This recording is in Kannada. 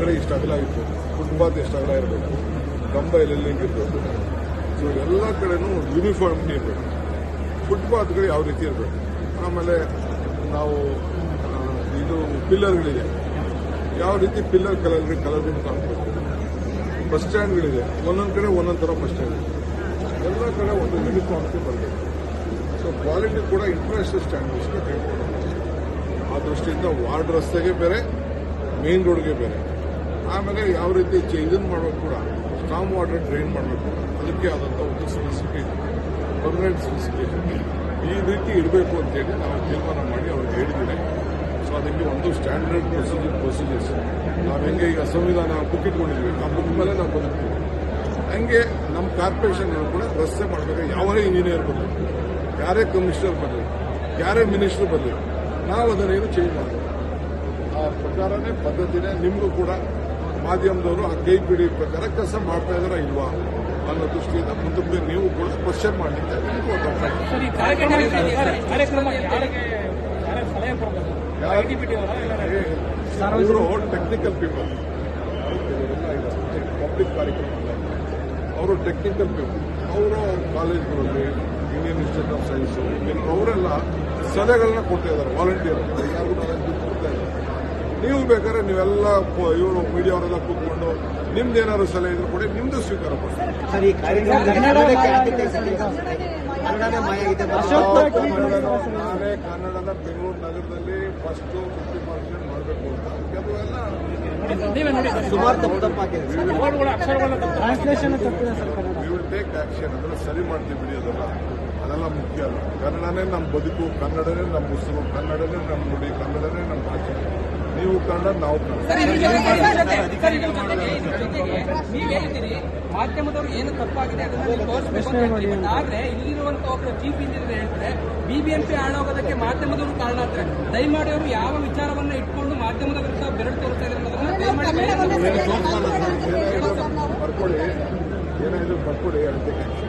ಕಡೆ ಇಷ್ಟ ಅಗಲ ಇತ್ತು ಫುಟ್ಪಾತ್ ಎಷ್ಟು ಅಗಲ ಇರಬೇಕು. ಕಂಬ ಎಲ್ಲೆಲ್ಲಿ ಇರಬೇಕು ಸೊ ಎಲ್ಲ ಕಡೆನೂ ಯೂನಿಫಾರ್ಮ್ ಇರಬೇಕು. ಫುಟ್ಪಾತ್ಗಳು ಯಾವ ರೀತಿ ಇರಬೇಕು. ಆಮೇಲೆ ನಾವು ಇದು ಪಿಲ್ಲರ್ಗಳಿದೆ. ಯಾವ ರೀತಿ ಪಿಲ್ಲರ್ ಕಲರ್ ಕಲರ್ಗಳು ಕಾಣಬೇಕು ಬಸ್ ಸ್ಟ್ಯಾಂಡ್ಗಳಿದೆ ಒಂದೊಂದು ಕಡೆ ಒಂದೊಂದು ಥರ ಬಸ್ ಸ್ಟ್ಯಾಂಡ್ ಇದೆ ಎಲ್ಲ ಕಡೆ ಒಂದು ಯೂನಿಫಾರ್ಮಿಟಿ ಬರಬೇಕು ಸೊ ಕ್ವಾಲಿಟಿ ಕೂಡ ಇಂಟರ್ನ್ಯಾಷನಲ್ ಸ್ಟ್ಯಾಂಡರ್ಡ್ಸ್ಗೆ ಆ ದೃಷ್ಟಿಯಿಂದ ವಾರ್ಡ್ ರಸ್ತೆಗೆ ಬೇರೆ ಮೇನ್ ರೋಡ್ಗೆ ಬೇರೆ. ಆಮೇಲೆ ಯಾವ ರೀತಿ ಚೇಂಜನ್ ಮಾಡೋದು ಕೂಡ ಸ್ಟಾಮ್ ವಾಟರ್ ಡ್ರೈನ್ ಮಾಡಬೇಕು ಅದಕ್ಕೆ ಆದಂಥ ಒಂದು ಸ್ಪೆಸಿಫಿಕೇಷನ್ ಪರ್ಮನೆಂಟ್ ಸ್ಪೆಸಿಫಿಕೇಷನ್ ಈ ರೀತಿ ಇರಬೇಕು ಅಂತೇಳಿ ನಾವು ತೀರ್ಮಾನ ಮಾಡಿ ಅವ್ರಿಗೆ ಹೇಳಿದ್ದೀವಿ ಸೊ ಅದಕ್ಕೆ ಒಂದು ಸ್ಟ್ಯಾಂಡರ್ಡ್ ಪ್ರೊಸೀಜರ್ ಪ್ರೊಸೀಜರ್ಸ್ ನಾವು ಹೆಂಗೆ ಈಗ ಸಂವಿಧಾನ ಬುಕ್ ಇಟ್ಕೊಂಡಿದ್ವಿ, ಆ ಬುಕ್ ಮೇಲೆ ನಾವು ಬದುಕ್ತೀವಿ. ಹಂಗೆ ನಮ್ಮ ಕಾರ್ಪೊರೇಷನ್ ಕೂಡ ರಸ್ತೆ ಮಾಡಬೇಕು. ಯಾವೇ ಇಂಜಿನಿಯರ್ ಬರಲಿ, ಯಾರೇ ಕಮಿಷನರ್ ಬರಲಿ, ಯಾರೇ ಮಿನಿಸ್ಟರ್ ಬರಲಿ, ನಾವು ಅದನ್ನೇನು ಚೇಂಜ್ ಮಾಡಬೇಕು ಆ ಪ್ರಕಾರನೇ ಪದ್ಧತಿನೇ ನಿಮಗೂ ಕೂಡ ಮಾಧ್ಯಮದವರು ಆ ಕೈ ಬಿಡಿ ಪ್ರಕಾರ ಕೆಲಸ ಮಾಡ್ತಾ ಇದಾರ ಇಲ್ವಾ ಅನ್ನೋ ದೃಷ್ಟಿಯಿಂದ ಮುಂದಕ್ಕೆ ನೀವು ಕೂಡ ಕ್ವಶನ್ ಮಾಡಲಿಕ್ಕೆ ಟೆಕ್ನಿಕಲ್ ಪೀಪಲ್ ಪಬ್ಲಿಕ್ ಕಾರ್ಯಕ್ರಮ. ಅವರು ಟೆಕ್ನಿಕಲ್ ಪೀಪಲ್ ಅವರು ಕಾಲೇಜ್ಗಳಲ್ಲಿ ಇಂಡಿಯನ್ ಇನ್ಸ್ಟಿಟ್ಯೂಟ್ ಆಫ್ ಸೈನ್ಸ್ ಅವರೆಲ್ಲ ಸಲಹೆಗಳನ್ನ ಕೊಟ್ಟಿದ್ದಾರೆ ಇದ್ದಾರೆ ವಾಲಂಟಿಯರ್ ಯಾರು ನೀವು ಬೇಕಾದ್ರೆ ನೀವೆಲ್ಲ ಇವರು ಮೀಡಿಯಾವರೆಲ್ಲ ಕೂತ್ಕೊಂಡು ನಿಮ್ದು ಏನಾದ್ರು ಸಲಹೆ ಇದ್ರು ಕೂಡ ನಿಮ್ದು ಸ್ವೀಕಾರ ನಾನೇ ಕನ್ನಡನ ಬೆಂಗಳೂರು ನಗರದಲ್ಲಿ ಫಸ್ಟ್ ಫಿಫ್ಟಿ ಪರ್ಸೆಂಟ್ ಮಾಡಬೇಕು ಅಂತ. ಕೆಲವೆಲ್ಲ ನೀವೇ ನೋಡಿ ಸುಮಾರು ಟೇಕ್ ಆಕ್ಷನ್ ಸರಿ ಮಾಡ್ತೀವಿ ಬಿಡಿ ಅದೆಲ್ಲ ಅದೆಲ್ಲ ಮುಖ್ಯ ಅಲ್ಲ. ಕನ್ನಡನೇ ನಮ್ಮ ಬದುಕು ಕನ್ನಡನೇ ನಮ್ಮ ಉಸಿರು ಕನ್ನಡನೇ ನಮ್ಮ ನುಡಿ ಕನ್ನಡನೇ ನಮ್ಮ ಭಾಷೆ. ನೀವು ಕನ್ನಡ ನಾವು ಕನ್ನಡ ನೀವು ಹೇಳ್ತೀರಿ ಮಾಧ್ಯಮದವರು ಏನು ತಪ್ಪಾಗಿದೆ ಅಂತ ಆದ್ರೆ ಇಲ್ಲಿರುವಂತ ಒಬ್ಬರು ಚೀಫ್ ಇಂಜಿನಿಯರ್ ಹೇಳ್ತಾರೆ ಬಿಬಿಎಂಪಿ ಹಾಳಾಗೋದಕ್ಕೆ ಮಾಧ್ಯಮದವರು ಕಾರಣ ಆದ್ರೆ ದಯಮಾಡಿ ಅವರು ಯಾವ ವಿಚಾರವನ್ನ ಇಟ್ಕೊಂಡು ಮಾಧ್ಯಮದ ವಿರುದ್ಧ ಬೆರಳು ತೋರಿಸ್ತಾ ಇದ್ದಾರೆ ಅನ್ನೋದನ್ನ ದಯಮಾಡಿ ಏನಾದ್ರು ಬರ್ಕೊಡಿ. ಏನಾದ್ರು ಬರ್ಕೊಡಿ ಅದಕ್ಕೆ ಆಕ್ಷನ್